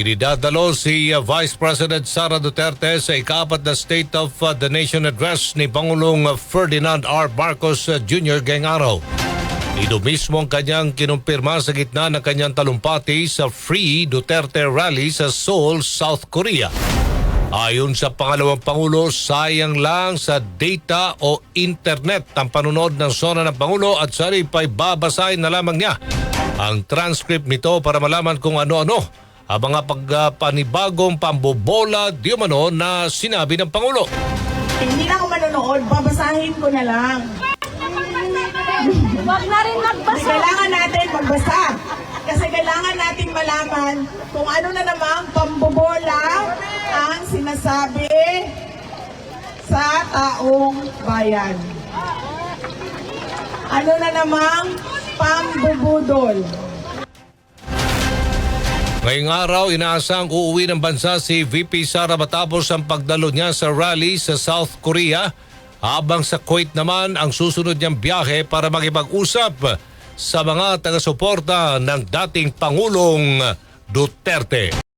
Ididadalo si uh, Vice President Sara Duterte sa ikapat na State of uh, the Nation Address ni Pangulong Ferdinand R. Marcos uh, Jr. ngayong araw. Ito mismo ang kanyang kinumpirma sa gitna ng kanyang talumpati sa Free Duterte Rally sa Seoul, South Korea. Ayon sa pangalawang Pangulo, sayang lang sa data o internet ang panunod ng sona ng Pangulo at sari pa'y babasahin na lamang niya ang transcript nito para malaman kung ano-ano ang mga pagpanibagong pambobola di umano na sinabi ng Pangulo. Hindi na ako manonood, babasahin ko na lang. Huwag na rin magbasa. Kailangan natin magbasa. Kasi kailangan natin malaman kung ano na namang pambobola ang sinasabi sa taong bayan. Ano na namang pambubudol. Ngayong araw, inaasang uuwi ng bansa si VP Sara matapos ang pagdalo niya sa rally sa South Korea habang sa Kuwait naman ang susunod niyang biyahe para makipag-usap sa mga taga-suporta ng dating Pangulong Duterte.